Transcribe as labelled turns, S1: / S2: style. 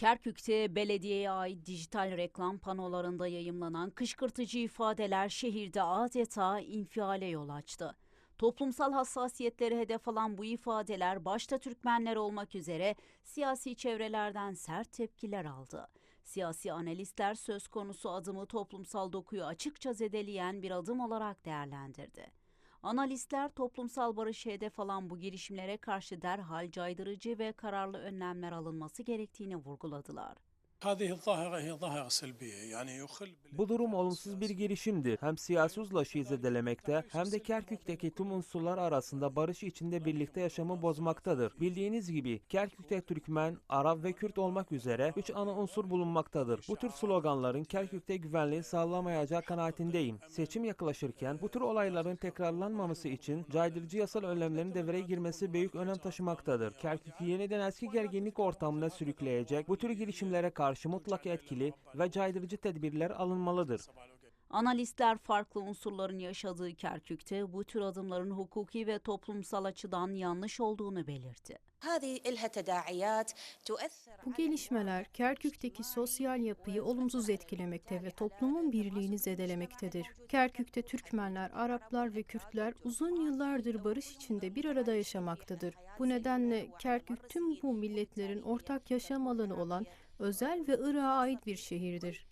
S1: Kerkük'te belediyeye ait dijital reklam panolarında yayımlanan kışkırtıcı ifadeler şehirde adeta infiale yol açtı. Toplumsal hassasiyetleri hedef alan bu ifadeler başta Türkmenler olmak üzere siyasi çevrelerden sert tepkiler aldı. Siyasi analistler söz konusu adımı toplumsal dokuyu açıkça zedeleyen bir adım olarak değerlendirdi. Analistler toplumsal barışı hedef alan bu girişimlere karşı derhal caydırıcı ve kararlı önlemler alınması gerektiğini vurguladılar.
S2: Bu durum olumsuz bir girişimdir. Hem siyasi uzlaşı zedelemekte hem de Kerkük'teki tüm unsurlar arasında barış içinde birlikte yaşamı bozmaktadır. Bildiğiniz gibi Kerkük'te Türkmen, Arap ve Kürt olmak üzere 3 ana unsur bulunmaktadır. Bu tür sloganların Kerkük'te güvenliği sağlamayacağı kanaatindeyim. Seçim yaklaşırken bu tür olayların tekrarlanmaması için caydırıcı yasal önlemlerin devreye girmesi büyük önem taşımaktadır. Kerkük'ü yeniden eski gerginlik ortamına sürükleyecek bu tür girişimlere karşı mutlak etkili ve caydırıcı tedbirler alınmalıdır.
S1: Analistler farklı unsurların yaşadığı Kerkük'te bu tür adımların hukuki ve toplumsal açıdan yanlış olduğunu belirtti.
S3: Bu gelişmeler Kerkük'teki sosyal yapıyı olumsuz etkilemekte ve toplumun birliğini zedelemektedir. Kerkük'te Türkmenler, Araplar ve Kürtler uzun yıllardır barış içinde bir arada yaşamaktadır. Bu nedenle Kerkük tüm bu milletlerin ortak yaşam alanı olan özel ve Irak'a ait bir şehirdir.